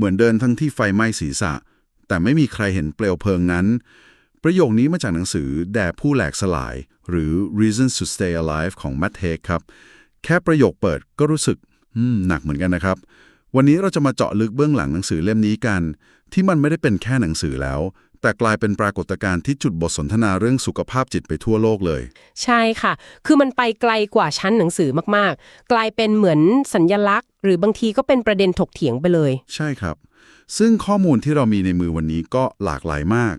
เหมือนเดินทั้งที่ไฟไหม้ศีรษะ แต่ไม่มีใครเห็นเปลวเพลิงนั้น ประโยคนี้มาจากหนังสือแด่ผู้แหลกสลาย หรือ Reasons to Stay Alive ของ Matt Haig ครับ แค่ประโยคเปิดก็รู้สึกหนักเหมือนกันนะครับ วันนี้เราจะมาเจาะลึกเบื้องหลังหนังสือเล่มนี้กัน ที่มันไม่ได้เป็นแค่หนังสือแล้ว แต่กลายเป็นปรากฏการณ์ที่จุดบทสนทนาเรื่องสุขภาพจิตไปทั่วโลกเลย ใช่ค่ะ คือมันไปไกลกว่าชั้นหนังสือมากๆ กลายเป็นเหมือนสัญญลักษณ หรือบางทีก็เป็นประเด็นถกเถียงไปเลย ใช่ครับ ซึ่งข้อมูลที่เรามีในมือวันนี้ก็หลากหลายมาก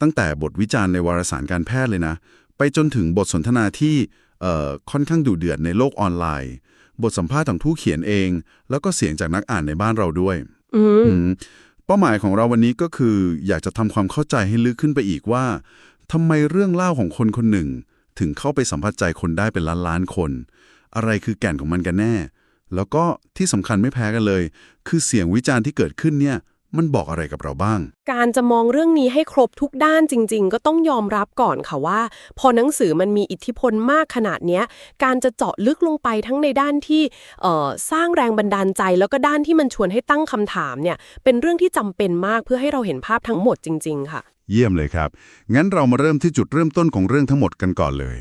ตั้งแต่บทวิจารณ์ในวารสารการแพทย์เลยนะ ไปจนถึงบทสนทนาที่เอ่อค่อนข้างดุเดือดในโลกออนไลน์ บทสัมภาษณ์ของผู้เขียนเอง แล้วก็เสียงจากนักอ่านในบ้านเราด้วยอืมอืมเป้าหมายของเราวันนี้ก็คือ อยากจะทำความเข้าใจให้ลึกขึ้นไปอีกว่าทำไมเรื่องเล่าของคนคนหนึ่ง ถึงเข้าไปสัมผัสใจคนได้เป็นล้านล้านๆคน อะไรคือแก่นของมันกันแน่ แล้วก็ที่สำคัญไม่แพ้กันเลย คือเสียงวิจารณ์ที่เกิดขึ้นเนี่ยมันบอกอะไรกับเราบ้าง การจะมองเรื่องนี้ให้ครบทุกด้านจริง ๆ ก็ต้องยอมรับก่อนค่ะว่า พอหนังสือมันมีอิทธิพลมากขนาดเนี้ยการจะเจาะลึกลงไปทั้งในด้านที่เอ่อสร้างแรงบันดาลใจ แล้วก็ด้านที่มันชวนให้ตั้งคำถามเนี่ยเป็นเรื่องที่จำเป็นมากเพื่อให้เราเห็นภาพทั้งหมดจริง ๆ ค่ะ เยี่ยมเลยครับ งั้นเรามาเริ่มที่จุดเริ่มต้นของเรื่องทั้งหมดกันก่อนเลย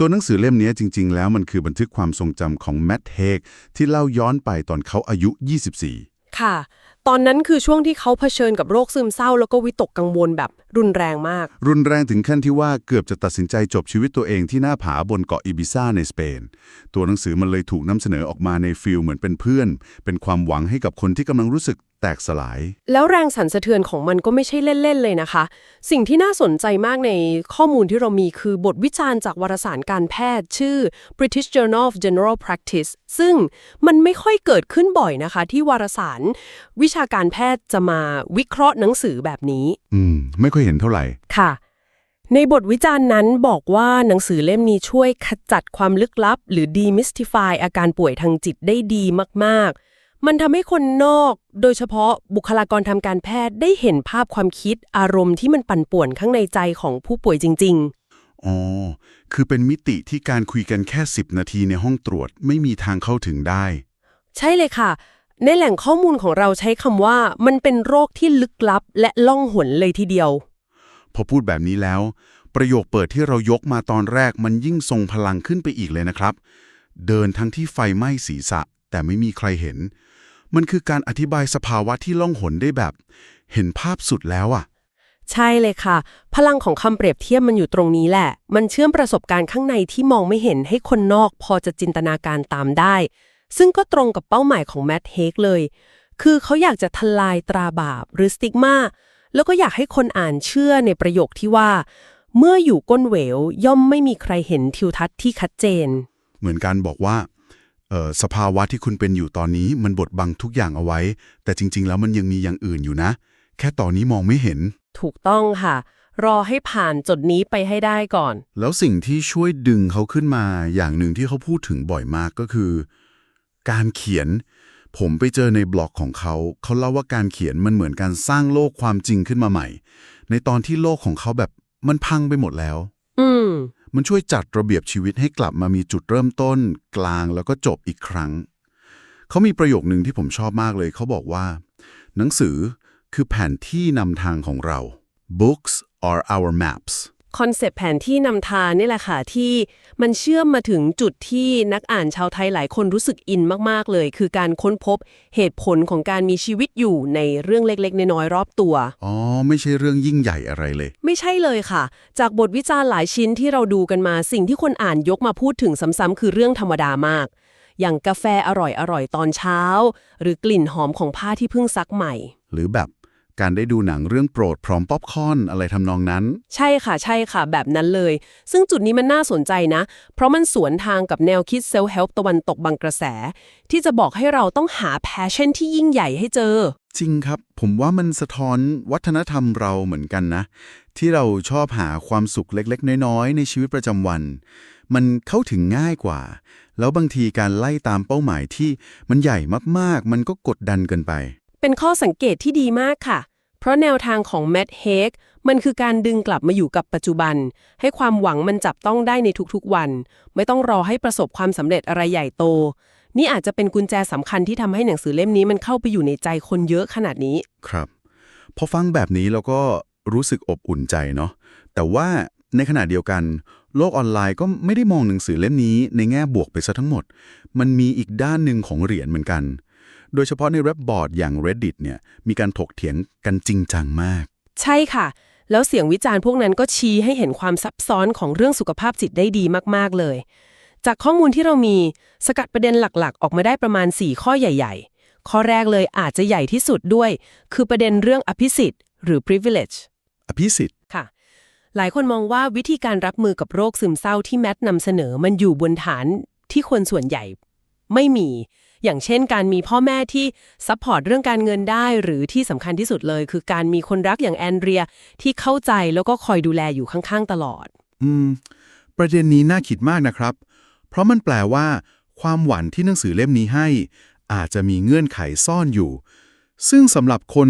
ตัวหนังสือเล่มนี้จริง ๆ แล้วมันคือบันทึกความทรงจำของแมทเฮกที่เล่าย้อนไปตอนเขาอายุ 24 ค่ะ ตอนนั้นคือช่วงที่เขาเผชิญกับโรคซึมเศร้า แล้วก็วิตกกังวลแบบรุนแรงมาก รุนแรงถึงขั้นที่ว่าเกือบจะตัดสินใจจบชีวิตตัวเองที่หน้าผาบนเกาะอิบิซาในสเปน ตัวหนังสือมันเลยถูกนำเสนอออกมาในฟิลเหมือนเป็นเพื่อน เป็นความหวังให้กับคนที่กำลังรู้สึก แตกสลาย แล้วแรงสั่นสะเทือนของมันก็ไม่ใช่เล่น ๆ เลยนะคะ สิ่งที่น่าสนใจมากในข้อมูลที่เรามีคือบทวิจารณ์จากวารสารการแพทย์ ชื่อ British Journal of General Practice ซึ่งมันไม่ค่อยเกิดขึ้นบ่อยนะคะ ที่วารสาร วิชาการแพทย์จะมาวิเคราะห์หนังสือแบบนี้ อืม ไม่ค่อยเห็นเท่าไหร่ค่ะในบทวิจารณ์นั้นบอกว่าหนังสือเล่มนี้ช่วยขจัดความลึกลับ หรือ demystify อาการป่วยทางจิตได้ดีมากๆ มันทำให้คนนอก โดยเฉพาะบุคลากรทางการแพทย์ได้เห็นภาพความคิดอารมณ์ที่มันปั่นป่วนข้างในใจของผู้ป่วยจริงอ๋อ คือเป็นมิติที่การคุยกันแค่ 10 นาทีในห้องตรวจไม่มีทางเข้าถึงได้ๆใช่เลยค่ะ ในแหล่งข้อมูลของเราใช้คำว่ามันเป็นโรคที่ลึกลับ และล่องหนเลยทีเดียว พอพูดแบบนี้แล้ว ประโยคเปิดที่เรายกมาตอนแรกมันยิ่งทรงพลังขึ้นไปอีกเลยนะครับ เดินทั้งที่ไฟไหม้ศีรษะ แต่ไม่มีใครเห็น มันคือการอธิบายสภาวะที่ล่องหนได้แบบ เห็นภาพสุดแล้วอะใช่เลยค่ะ พลังของคำเปรียบเทียบมันอยู่ตรงนี้แหละ มันเชื่อมประสบการณ์ข้างในที่มองไม่เห็นให้คนนอกพอจะจินตนาการตามได้ ซึ่งก็ตรงกับเป้าหมายของแมทเฮกเลย คือเขาอยากจะทลายตราบาปหรือสติกมาแล้วก็อยากให้คนอ่านเชื่อในประโยคที่ว่า เมื่ออยู่ก้นเหวย่อมไม่มีใครเห็นทิวทัศน์ที่ชัดเจน เหมือนการบอกว่าเอ่อ สภาวะที่คุณเป็นอยู่ตอนนี้มันบดบังทุกอย่างเอาไว้ แต่จริง ๆ แล้วมันยังมีอย่างอื่นอยู่นะ แค่ตอนนี้มองไม่เห็น ถูกต้องค่ะ รอให้ผ่านจุดนี้ไปให้ได้ก่อน แล้วสิ่งที่ช่วยดึงเขาขึ้นมาอย่างหนึ่งที่เขาพูดถึงบ่อยมากก็คือ การเขียน ผมไปเจอในบล็อกของเขา เขาเล่าว่าการเขียนมันเหมือนการสร้างโลกความจริงขึ้นมาใหม่ ในตอนที่โลกของเขาแบบมันพังไปหมดแล้ว อืม มันช่วยจัดระเบียบชีวิตให้กลับมามีจุดเริ่มต้น กลางแล้วก็จบอีกครั้ง เขามีประโยคหนึ่งที่ผมชอบมากเลย เขาบอกว่า หนังสือคือแผนที่นำทางของเรา books are our maps คอนเซปต์แผนที่นำทางนี่แหละค่ะที่มันเชื่อมมาถึงจุดที่นักอ่านชาวไทยหลายคนรู้สึกอินมาก ๆ เลย คือการค้นพบเหตุผลของการมีชีวิตอยู่ในเรื่องเล็กๆ น้อยๆรอบตัว อ๋อ ไม่ใช่เรื่องยิ่งใหญ่อะไรเลย ไม่ใช่เลยค่ะ จากบทวิจารณ์หลายชิ้นที่เราดูกันมาสิ่งที่คนอ่านยกมาพูดถึงซ้ำๆคือเรื่องธรรมดามาก อย่างกาแฟอร่อยๆตอนเช้า หรือกลิ่นหอมของผ้าที่เพิ่งซักใหม่ หรือแบบ การได้ดูหนังเรื่องโปรดพร้อมป๊อปคอร์นอะไรทำนองนั้น ใช่ค่ะใช่ค่ะ แบบนั้นเลย ซึ่งจุดนี้มันน่าสนใจนะ เพราะมันสวนทางกับแนวคิดเซลล์เฮลป์ตะวันตกบางกระแส ที่จะบอกให้เราต้องหาแพชชั่นที่ยิ่งใหญ่ให้เจอ จริงครับ ผมว่ามันสะท้อนวัฒนธรรมเราเหมือนกันนะ ที่เราชอบหาความสุขเล็กๆ น้อยๆ ในชีวิตประจำวัน มันเข้าถึงง่ายกว่า แล้วบางทีการไล่ตามเป้าหมายที่มันใหญ่มากๆ มันก็กดดันเกินไป เป็นข้อสังเกตที่ดีมากค่ะ เพราะแนวทางของแมดเฮกมันคือการดึงกลับมาอยู่กับปัจจุบัน ให้ความหวังมันจับต้องได้ในทุกๆวัน ไม่ต้องรอให้ประสบความสำเร็จอะไรใหญ่โต นี่อาจจะเป็นกุญแจสำคัญที่ทำให้หนังสือเล่มนี้มันเข้าไปอยู่ในใจคนเยอะขนาดนี้ ครับ พอฟังแบบนี้เราก็รู้สึกอบอุ่นใจเนาะแต่ว่าในขณะเดียวกัน โลกออนไลน์ก็ไม่ได้มองหนังสือเล่มนี้ในแง่บวกไปซะทั้งหมด มันมีอีกด้านหนึ่งของเหรียญเหมือนกัน โดยเฉพาะในเว็บบอร์ดอย่าง Reddit เนี่ยมีการถกเถียงกันจริงจังมาก ใช่ค่ะ แล้วเสียงวิจารณ์พวกนั้นก็ชี้ให้เห็นความซับซ้อนของเรื่องสุขภาพจิตได้ดีมากๆเลย จากข้อมูลที่เรามีสกัดประเด็นหลักๆ ออกมาได้ประมาณ 4 ข้อใหญ่ๆ ข้อแรกเลยอาจจะใหญ่ที่สุดด้วย คือประเด็นเรื่องอภิสิทธิ์หรือ privilege อภิสิทธิ์ค่ะหลายคนมองว่าวิธีการรับมือกับโรคซึมเศร้าที่แมทนำเสนอมันอยู่บนฐานที่คนส่วนใหญ่ไม่มี อย่างเช่นการมีพ่อแม่ที่ซัพพอร์ตเรื่องการเงินได้หรือที่สำคัญที่สุดเลย คือการมีคนรักอย่างแอนเดรียที่เข้าใจแล้วก็คอยดูแลอยู่ข้างๆตลอด อืม ประเด็นนี้น่าคิดมากนะครับ เพราะมันแปลว่า ความหวังที่หนังสือเล่มนี้ให้ อาจจะมีเงื่อนไขซ่อนอยู่ ซึ่งสำหรับคน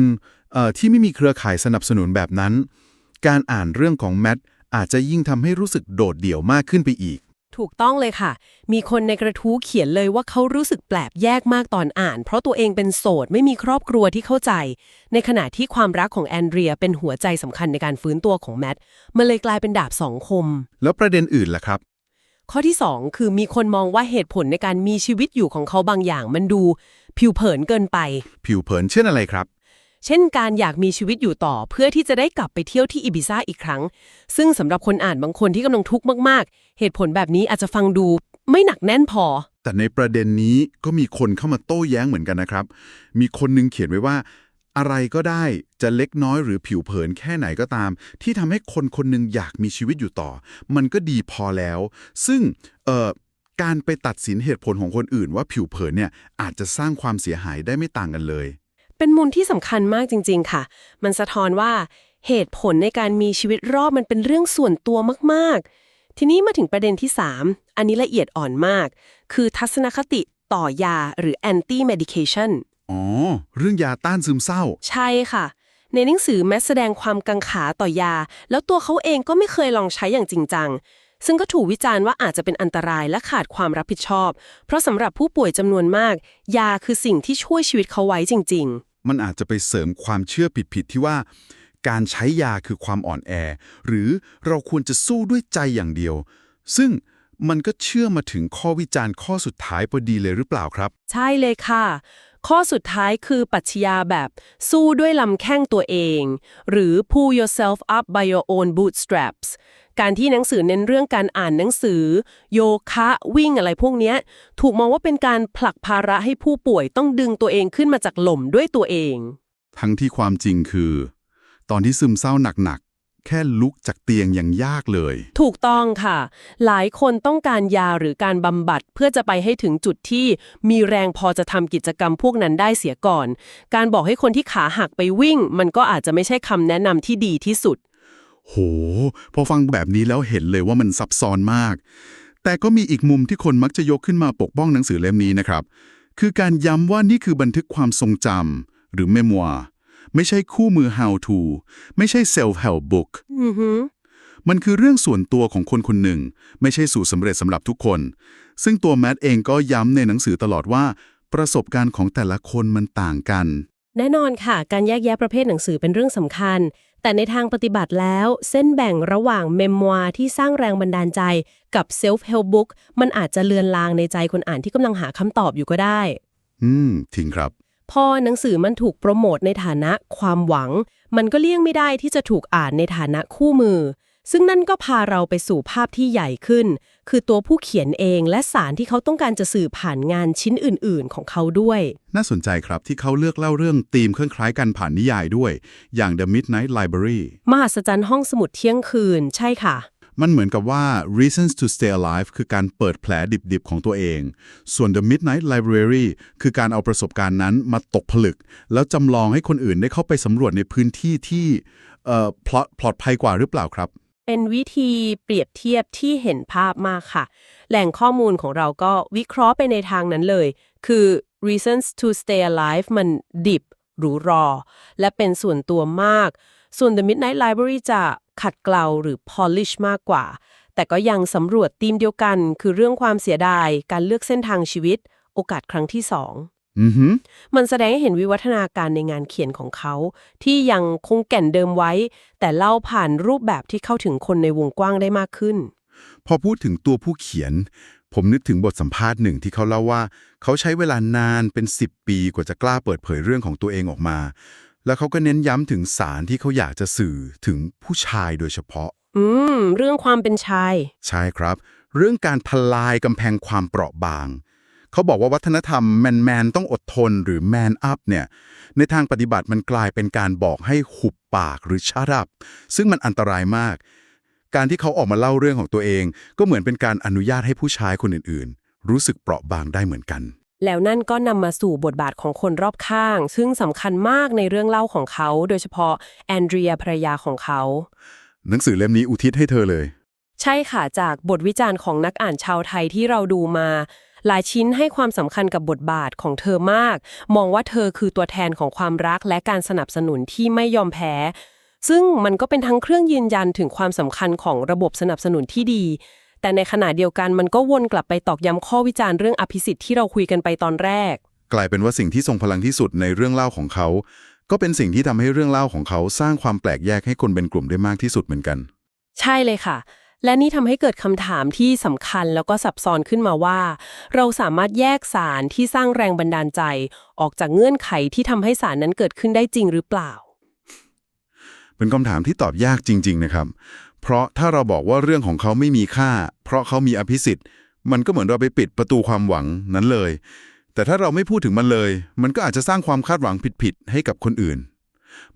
เอ่อที่ไม่มีเครือข่ายสนับสนุนแบบนั้น การอ่านเรื่องของแมทอาจจะยิ่งทำให้รู้สึกโดดเดี่ยวมากขึ้นไปอีก ถูกต้องเลยค่ะ มีคนในกระทู้เขียนเลยว่าเขารู้สึกแปลกแยกมากตอนอ่าน เพราะตัวเองเป็นโสดไม่มีครอบครัวที่เข้าใจ ในขณะที่ความรักของแอนเดรียเป็นหัวใจสำคัญในการฟื้นตัวของแมทมันเลยกลายเป็นดาบสองคม แล้วประเด็นอื่นล่ะครับ ข้อที่ 2 คือมีคนมองว่าเหตุผลในการมีชีวิตอยู่ของเขาบางอย่างมันดู ผิวเผินเกินไป ผิวเผินเช่นอะไรครับ เช่นการอยากมีชีวิตอยู่ต่อเพื่อที่จะได้กลับไปเที่ยวที่อิบิซาอีกครั้ง ซึ่งสำหรับคนอ่านบางคนที่กำลังทุกข์มากๆ เหตุผลแบบนี้อาจจะฟังดูไม่หนักแน่นพอ แต่ในประเด็นนี้ก็มีคนเข้ามาโต้แย้งเหมือนกันนะครับ มีคนหนึงเขียนไว้ว่า อะไรก็ได้จะเล็กน้อยหรือผิวเผินแค่ไหนก็ตาม ที่ทำให้คนคนหนึงอยากมีชีวิตอยู่ต่อ มันก็ดีพอแล้ว ซึ่งเอ่อการไปตัดสินเหตุผลของคนอื่นว่าผิวเผินเนี่ยอาจจะสร้างความเสียหายได้ไม่ต่างกันเลย เป็นมูลที่สำคัญมากจริง ๆ ค่ะ มันสะท้อนว่าเหตุผลในการมีชีวิตรอบมันเป็นเรื่องส่วนตัวมากๆ ทีนี้มาถึงประเด็นที่ 3 อันนี้ละเอียดอ่อนมาก คือทัศนคติต่อยาหรือ anti medication อ๋อ เรื่องยาต้านซึมเศร้า ใช่ค่ะ ในหนังสือแม้แสดงความกังขาต่อยา แล้วตัวเขาเองก็ไม่เคยลองใช้อย่างจริงจัง ซึ่งก็ถูกวิจารณ์ว่าอาจจะเป็นอันตรายและขาดความรับผิดชอบ เพราะสำหรับผู้ป่วยจำนวนมาก ยาคือสิ่งที่ช่วยชีวิตเขาไว้จริง ๆ มันอาจจะไปเสริมความเชื่อผิดๆที่ว่า การใช้ยาคือความอ่อนแอ หรือเราควรจะสู้ด้วยใจอย่างเดียว ซึ่งมันก็เชื่อมาถึงข้อวิจารณ์ข้อสุดท้ายพอดีเลยหรือเปล่าครับ ใช่เลยค่ะ ข้อสุดท้ายคือปัชญาแบบสู้ด้วยลำแข้งตัวเอง หรือ pull yourself up by your own bootstraps การที่หนังสือเน้นเรื่องการอ่านหนังสือ โยคะวิ่งอะไรพวกนี้ถูกมองว่าเป็นการผลักภาระให้ผู้ป่วยต้องดึงตัวเองขึ้นมาจากหล่มด้วยตัวเอง ทั้งที่ความจริงคือ ตอนที่ซึมเศร้าหนัก แค่ลุกจากเตียงยังยากเลย ถูกต้องค่ะ หลายคนต้องการยาหรือการบำบัดเพื่อจะไปให้ถึงจุดที่มีแรงพอจะทำกิจกรรมพวกนั้นได้เสียก่อน การบอกให้คนที่ขาหักไปวิ่ง มันก็อาจจะไม่ใช่คำแนะนำที่ดีที่สุด โห พอฟังแบบนี้แล้วเห็นเลยว่ามันซับซ้อนมาก แต่ก็มีอีกมุมที่คนมักจะยกขึ้นมาปกป้องหนังสือเล่มนี้นะครับ คือการย้ำว่านี่คือบันทึกความทรงจำหรือเมมวา ไม่ใช่คู่มือ how to ไม่ใช่ self help book อือหือมันคือเรื่องส่วนตัวของคนคนหนึ่ง ไม่ใช่สูตรสำเร็จสำหรับทุกคน ซึ่งตัวแมทเองก็ย้ำในหนังสือตลอดว่า ประสบการณ์ของแต่ละคนมันต่างกัน แน่นอนค่ะ การแยกแยะประเภทหนังสือเป็นเรื่องสำคัญ แต่ในทางปฏิบัติแล้ว เส้นแบ่งระหว่างเมมวาที่สร้างแรงบันดาลใจ กับ self help book มันอาจจะเลือนลางในใจคนอ่านที่กำลังหาคำตอบอยู่ก็ได้ อืมทิ้งครับ พอหนังสือมันถูกโปรโมทในฐานะความหวัง มันก็เลี่ยงไม่ได้ที่จะถูกอ่านในฐานะคู่มือ ซึ่งนั่นก็พาเราไปสู่ภาพที่ใหญ่ขึ้น คือตัวผู้เขียนเองและสารที่เขาต้องการจะสื่อผ่านงานชิ้นอื่น ๆ ของเขาด้วย น่าสนใจครับที่เขาเลือกเล่าเรื่องธีมคล้ายๆกันผ่านนิยายด้วย อย่าง The Midnight Library มหัศจรรย์ห้องสมุดเที่ยงคืน ใช่ค่ะ มันเหมือนกับว่า Reasons to Stay Alive คือการเปิดแผลดิบๆของตัวเอง ส่วน The Midnight Library คือการเอาประสบการณ์นั้นมาตกผลึก แล้วจำลองให้คนอื่นได้เข้าไปสำรวจในพื้นที่ที่เอ่อปลอดปลอดภัยกว่าหรือเปล่าครับ เป็นวิธีเปรียบเทียบที่เห็นภาพมากค่ะ แหล่งข้อมูลของเราก็วิเคราะห์ไปในทางนั้นเลย คือ reasons to stay alive มันดิบหรูรอ และเป็นส่วนตัวมาก ส่วน The Midnight Library จะ ขัดเกลาหรือ polish มากกว่า แต่ก็ยังสำรวจธีมเดียวกัน คือเรื่องความเสียดาย การเลือกเส้นทางชีวิต โอกาสครั้งที่สองอือหือมันแสดงให้เห็นวิวัฒนาการในงานเขียนของเขา ที่ยังคงแก่นเดิมไว้ แต่เล่าผ่านรูปแบบที่เข้าถึงคนในวงกว้างได้มากขึ้น พอพูดถึงตัวผู้เขียน ผมนึกถึงบทสัมภาษณ์หนึ่งที่เขาเล่าว่า เขาใช้เวลานานเป็น 10 ปีกว่าจะกล้าเปิดเผยเรื่องของตัวเองออกมา แล้วเขาก็เน้นย้ำถึงสารที่เขาอยากจะสื่อถึงผู้ชายโดยเฉพาะ อืม เรื่องความเป็นชาย ใช่ครับ เรื่องการทลายกำแพงความเปราะบาง เขาบอกว่าวัฒนธรรมแมนแมนๆต้องอดทนหรือแมนอัพเนี่ย ในทางปฏิบัติมันกลายเป็นการบอกให้หุบปากหรือชารับ ซึ่งมันอันตรายมาก การที่เขาออกมาเล่าเรื่องของตัวเอง ก็เหมือนเป็นการอนุญาตให้ผู้ชายคนอื่นๆ รู้สึกเปราะบางได้เหมือนกัน แล้วนั่นก็นำมาสู่บทบาทของคนรอบข้าง ซึ่งสำคัญมากในเรื่องเล่าของเขา โดยเฉพาะแอนเดรียภรรยาของเขา หนังสือเล่มนี้อุทิศให้เธอเลย ใช่ค่ะจากบทวิจารณ์ของนักอ่านชาวไทยที่เราดูมา หลายชิ้นให้ความสำคัญกับบทบาทของเธอมาก มองว่าเธอคือตัวแทนของความรักและการสนับสนุนที่ไม่ยอมแพ้ ซึ่งมันก็เป็นทั้งเครื่องยืนยันถึงความสำคัญของระบบสนับสนุนที่ดี แต่ในขณะเดียวกันมันก็วนกลับไปตอกย้ำข้อวิจารณ์เรื่องอภิสิทธิ์ที่เราคุยกันไปตอนแรก กลายเป็นว่าสิ่งที่ทรงพลังที่สุดในเรื่องเล่าของเขา ก็เป็นสิ่งที่ทำให้เรื่องเล่าของเขาสร้างความแปลกแยกให้คนเป็นกลุ่มได้มากที่สุดเหมือนกัน ใช่เลยค่ะ และนี่ทำให้เกิดคำถามที่สำคัญแล้วก็ซับซ้อนขึ้นมาว่า เราสามารถแยกสารที่สร้างแรงบันดาลใจ ออกจากเงื่อนไขที่ทำให้สารนั้นเกิดขึ้นได้จริงหรือเปล่า เป็นคำถามที่ตอบยากจริง ๆ นะครับ เพราะถ้าเราบอกว่าเรื่องของเขาไม่มีค่า เพราะเขามีอภิสิทธิ์ มันก็เหมือนเราไปปิดประตูความหวังนั้นเลย แต่ถ้าเราไม่พูดถึงมันเลย มันก็อาจจะสร้างความคาดหวังผิดๆให้กับคนอื่น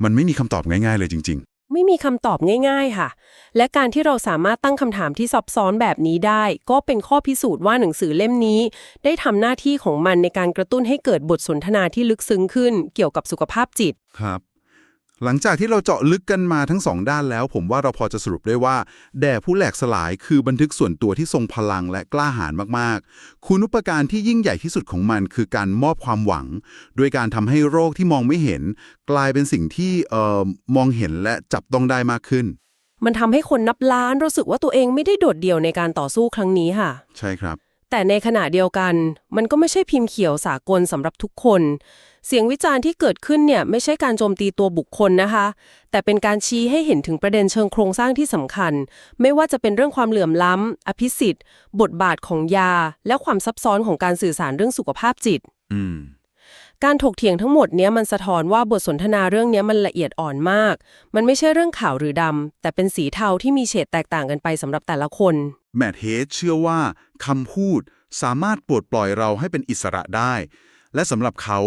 มันไม่มีคำตอบง่าย ๆ เลยจริงไม่มีคำตอบง่ายๆ ค่ะ และการที่เราสามารถตั้งคำถามที่ซับซ้อนแบบนี้ได้ ก็เป็นข้อพิสูจน์ว่าหนังสือเล่มนี้ ได้ทำหน้าที่ของมันในการกระตุ้นให้เกิดบทสนทนาที่ลึกซึ้งขึ้น เกี่ยวกับสุขภาพจิตๆครับ หลังจากที่เราเจาะลึกกันมาทั้งสองด้านแล้ว ผมว่าเราพอจะสรุปได้ว่า แด่ผู้แหลกสลายคือบันทึกส่วนตัวที่ทรงพลังและกล้าหาญมากๆ คุณุปการที่ยิ่งใหญ่ที่สุดของมันคือการมอบความหวังโดยการทำให้โรคที่มองไม่เห็น กลายเป็นสิ่งที่เอ่อมองเห็นและจับต้องได้มากขึ้น มันทำให้คนนับล้านรู้สึกว่าตัวเองไม่ได้โดดเดี่ยวในการต่อสู้ครั้งนี้ค่ะ ใช่ครับ แต่ในขณะเดียวกัน มันก็ไม่ใช่พิมพ์เขียวสากลสำหรับทุกคน เสียงวิจารณ์ที่เกิดขึ้นเนี่ยไม่ใช่การโจมตีตัวบุคคลนะคะ แต่เป็นการชี้ให้เห็นถึงประเด็นเชิงโครงสร้างที่สำคัญ ไม่ว่าจะเป็นเรื่องความเหลื่อมล้ำอภิสิทธิ์ บทบาทของยา และความซับซ้อนของการสื่อสารเรื่องสุขภาพจิต อืม การถกเถียงทั้งหมดเนี้ยมันสะท้อนว่าบทสนทนาเรื่องเนี้ยมันละเอียดอ่อนมาก มันไม่ใช่เรื่องขาวหรือดำ แต่เป็นสีเทาที่มีเฉดแตกต่างกันไปสำหรับแต่ละคน แมทเฮดเชื่อว่าคำพูดสามารถปลดปล่อยเราให้เป็นอิสระได้ และสำหรับเขา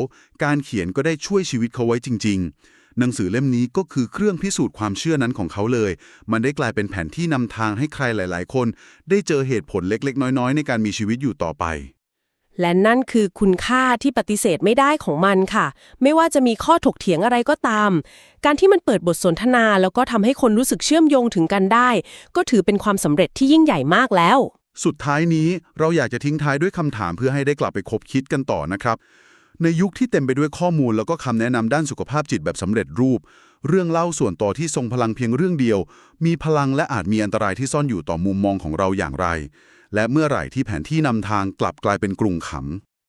การเขียนก็ได้ช่วยชีวิตเขาไว้จริง ๆ หนังสือเล่มนี้ก็คือเครื่องพิสูจน์ความเชื่อนั้นของเขาเลย มันได้กลายเป็นแผนที่นำทางให้ใครหลาย ๆ คน ได้เจอเหตุผลเล็ก ๆ น้อย ๆ ในการมีชีวิตอยู่ต่อไป และนั่นคือคุณค่าที่ปฏิเสธไม่ได้ของมันค่ะ ไม่ว่าจะมีข้อถกเถียงอะไรก็ตาม การที่มันเปิดบทสนทนาแล้วก็ทำให้คนรู้สึกเชื่อมโยงถึงกันได้ ก็ถือเป็นความสำเร็จที่ยิ่งใหญ่มากแล้ว สุดท้ายนี้เราอยากจะทิ้งท้ายด้วยคำถามเพื่อให้ได้กลับไปคบคิดกันต่อนะครับ ในยุคที่เต็มไปด้วยข้อมูลแล้วก็คำแนะนำด้านสุขภาพจิตแบบสำเร็จรูป เรื่องเล่าส่วนต่อที่ทรงพลังเพียงเรื่องเดียว มีพลังและอาจมีอันตรายที่ซ่อนอยู่ต่อมุมมองของเราอย่างไร และเมื่อไหร่ที่แผนที่นำทางกลับกลายเป็นกรุงขัง